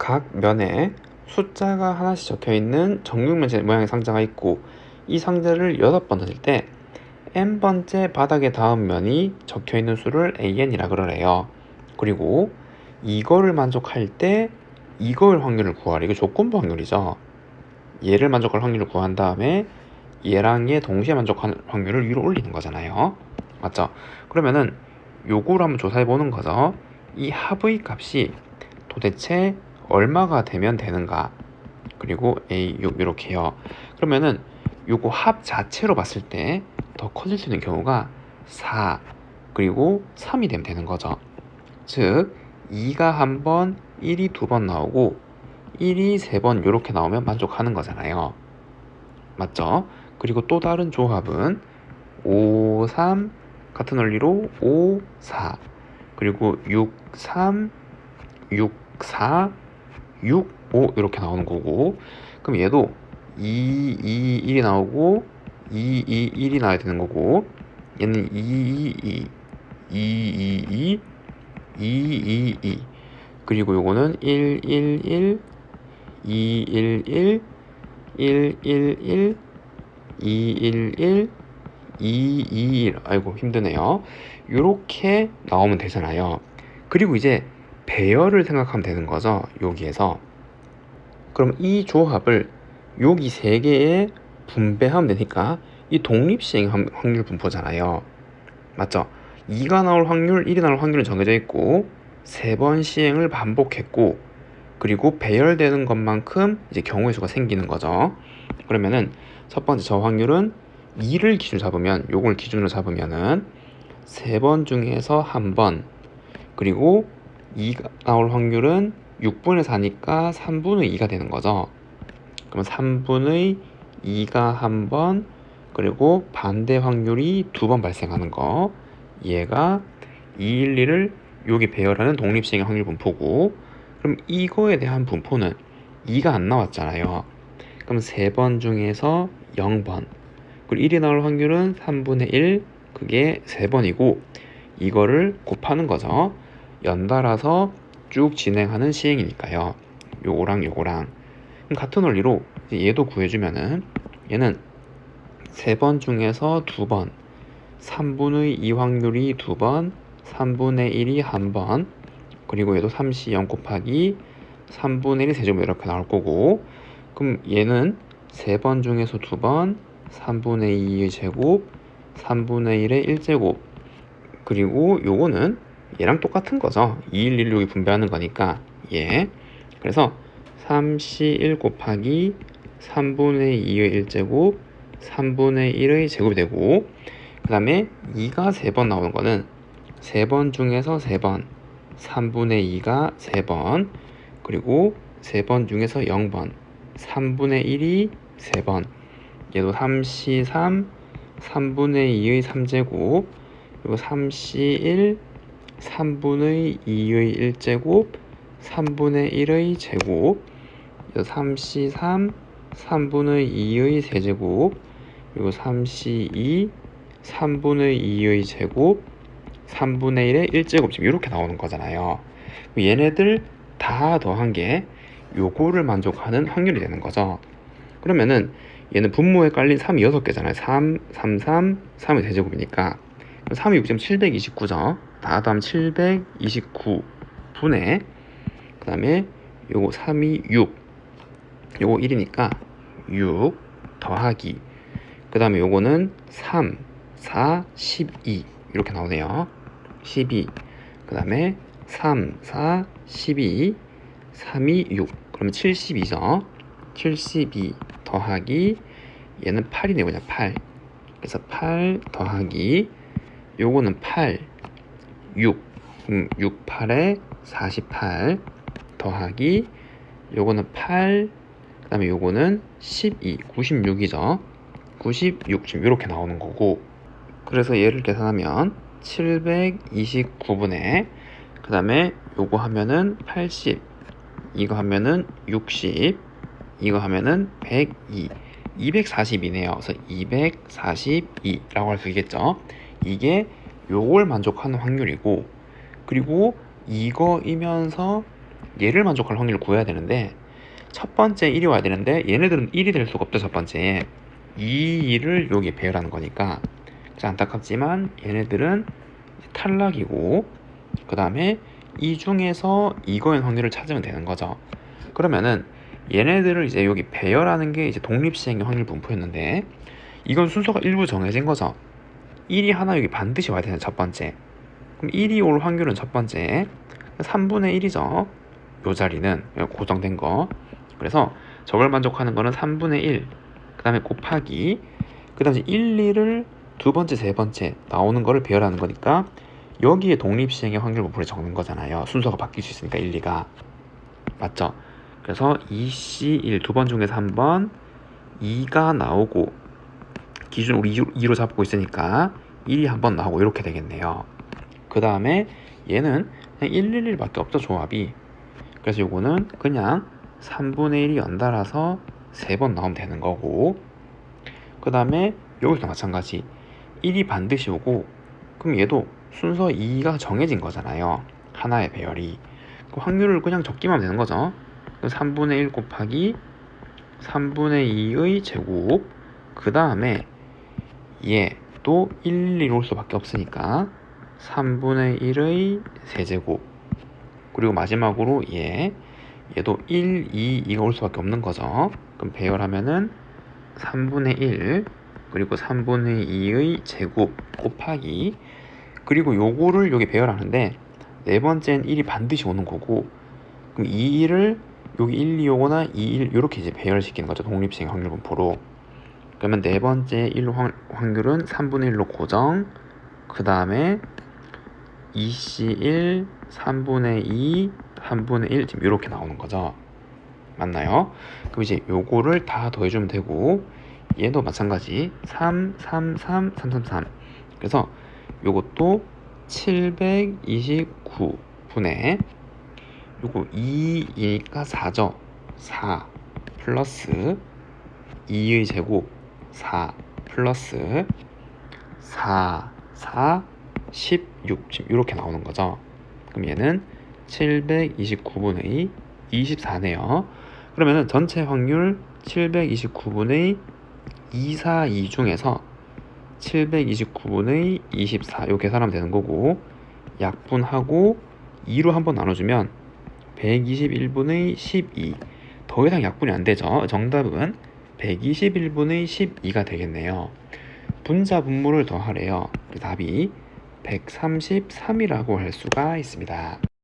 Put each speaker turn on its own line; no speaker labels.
각 면에 숫자가 하나씩 적혀 있는 정육면 모양의 상자가 있고 이 상자를 여섯 번 던질 때 n번째 바닥에 닿은 면이 적혀 있는 수를 an이라 그러래요. 그리고 이거를 만족할 때 이거의 확률을 구하래. 이거 조건부 확률이죠. 얘를 만족할 확률을 구한 다음에 얘랑 얘 동시에 만족하는 확률을 위로 올리는 거잖아요. 맞죠? 그러면은 요거를 한번 조사해 보는 거죠. 이 합의 값이 도대체 얼마가 되면 되는가? 그리고 A 요 이렇게요. 그러면은 요거 합 자체로 봤을 때 더 커질 수 있는 경우가 4 그리고 3이 되면 되는 거죠. 즉 2가 한 번, 1이 두 번 나오고 1이 세 번 이렇게 나오면 만족하는 거잖아요. 맞죠? 그리고 또 다른 조합은 5, 3 같은 원리로 5, 4 그리고 6, 3, 6, 4, 6, 5 이렇게 나오는 거고 그럼 얘도 2, 2, 1이 나오고 2, 2, 1이 나와야 되는 거고 얘는 2, 2, 2, 2, 2, 2, 2, 2, 2 그리고 요거는 1, 1, 1, 2, 1, 1, 1, 1, 1, 2, 1, 1, 2, 2, 1 아이고 힘드네요 요렇게 나오면 되잖아요 그리고 이제 배열을 생각하면 되는 거죠 여기에서 그럼 이 조합을 여기 세 개에 분배하면 되니까 이 독립시행 확률 분포잖아요. 맞죠? 2가 나올 확률, 1이 나올 확률은 정해져 있고 세 번 시행을 반복했고 그리고 배열되는 것만큼 이제 경우의 수가 생기는 거죠. 그러면은 첫 번째 저 확률은 2를 기준 잡으면 요걸 기준으로 잡으면은 세 번 중에서 한 번 그리고 2가 나올 확률은 6분의 4니까 3분의 2가 되는 거죠. 그럼 3분의 2가 한 번, 그리고 반대 확률이 두 번 발생하는 거. 얘가 2, 1, 2를 여기 배열하는 독립시행 확률 분포고, 그럼 이거에 대한 분포는 2가 안 나왔잖아요. 그럼 세 번 중에서 0번. 그리고 1이 나올 확률은 3분의 1, 그게 세번이고 이거를 곱하는 거죠. 연달아서 쭉 진행하는 시행이니까요. 요거랑 요거랑. 같은 원리로 얘도 구해주면은 얘는 세 번 중에서 두 번, 3분의 2 확률이 두 번, 3분의 1이 한 번, 그리고 얘도 3시 0 곱하기 3분의 1이 세제곱 이렇게 나올 거고, 그럼 얘는 세 번 중에서 두 번, 3분의 2의 제곱, 3분의 1의 1제곱, 그리고 요거는 얘랑 똑같은 거죠. 2, 1, 1 여기 분배하는 거니까 얘. 그래서 3C 1 곱하기 3분의 2의 1제곱 3분의 1의 제곱이 되고 그 다음에 2가 3번 나오는 거는 3번 중에서 3번 3분의 2가 3번 그리고 3번 중에서 0번 3분의 1이 3번 얘도 3C3 3분의 2의 3제곱 그리고 3C1 3분의 2의 1제곱 3분의 1의 제곱 3C3 3분의 2의 세제곱 그리고 3C2 3분의 2의 제곱 3분의 1의 1제곱 지금 이렇게 나오는 거잖아요. 얘네들 다 더한 게 요거를 만족하는 확률이 되는 거죠. 그러면은 얘는 분모에 깔린 3이 6개잖아요. 3, 3, 3, 3의 대제곱이니까. 3이 6점 729죠 다 더하면 729분의 그 다음에 요거 3이 6 요거 1이니까 6 더하기. 그 다음에 요거는 3 4 12 이렇게 나오네요. 12 그 다음에 3 4 12 3이 6 그러면 72죠. 72 더하기 얘는 8이네요 그냥 8 그래서 8 더하기 요거는 8 6 음, 6 8에 48 더하기 요거는 8 그 다음에 요거는 12, 96이죠. 96 지금 이렇게 나오는 거고 그래서 얘를 계산하면 729분의 그 다음에 요거 하면은 80 이거 하면은 60 이거 하면은 102 242네요. 그래서 242라고 할 수 있겠죠. 이게 요걸 만족하는 확률이고 그리고 이거이면서 얘를 만족할 확률을 구해야 되는데 첫 번째 1이 와야 되는데 얘네들은 1이 될 수가 없죠 첫 번째 2, 2를 여기 배열하는 거니까. 자, 안타깝지만 얘네들은 탈락이고 그 다음에 이 중에서 이거인 확률을 찾으면 되는 거죠. 그러면은 얘네들을 이제 여기 배열하는 게 이제 독립시행의 확률 분포였는데 이건 순서가 일부 정해진 거죠 1이 하나 여기 반드시 와야 되는 첫 번째 그럼 1이 올 확률은 첫 번째 3분의 1이죠 요 자리는 고정된 거 그래서 저걸 만족하는 거는 3분의 1, 그 다음에 곱하기, 그 다음에 1, 2를 두 번째, 세 번째 나오는 거를 배열하는 거니까 여기에 독립시행의 확률 분포를 적는 거잖아요. 순서가 바뀔 수 있으니까 1, 2가. 맞죠? 그래서 2C 1 두 번 중에서 한 번 2가 나오고 기준 우리 2로 잡고 있으니까 1이 한 번 나오고 이렇게 되겠네요. 그 다음에 얘는 그냥 1, 1, 1밖에 없죠 조합이. 그래서 요거는 그냥 3분의 1이 연달아서 3번 나오면 되는 거고. 그 다음에 여기서도 마찬가지. 1이 반드시 오고 그럼 얘도 순서 2가 정해진 거잖아요. 하나의 배열이. 그 확률을 그냥 적기만 하면 되는 거죠. 3분의 1 곱하기 3분의 2의 제곱. 그 다음에 얘도 1, 2올 수밖에 없으니까 3분의 1의 세제곱 그리고 마지막으로 얘 얘도 1, 2, 2가 올 수밖에 없는 거죠. 그럼 배열하면은 3분의 1 그리고 3분의 2의 제곱 곱하기 그리고 요거를 여기 배열하는데 네 번째는 1이 반드시 오는 거고 그럼 2, 1을 여기 1, 2 오거나 2, 1 이렇게 이제 배열시키는 거죠. 독립시행 확률 분포로. 그러면 네 번째 1 확률은 3분의 1로 고정. 그 다음에 2C1 3분의 2 3분의 1 지금 이렇게 나오는 거죠? 맞나요? 그럼 이제 요거를 다 더해주면 되고 얘도 마찬가지. 3 3 3 3 3 3 그래서 요것도 729분의 요거 2이니까 4죠? 4 플러스 2의 제곱 4 플러스 4 4 16 지금 이렇게 나오는 거죠 그럼 얘는 729분의 24네요. 그러면은 전체 확률 729분의 242 중에서 729분의 24요 계산하면 되는 거고 약분하고 2로 한번 나눠주면 121분의 12 더 이상 약분이 안 되죠. 정답은 121분의 12가 되겠네요. 분자 분모를 더하래요. 답이 133이라고 할 수가 있습니다.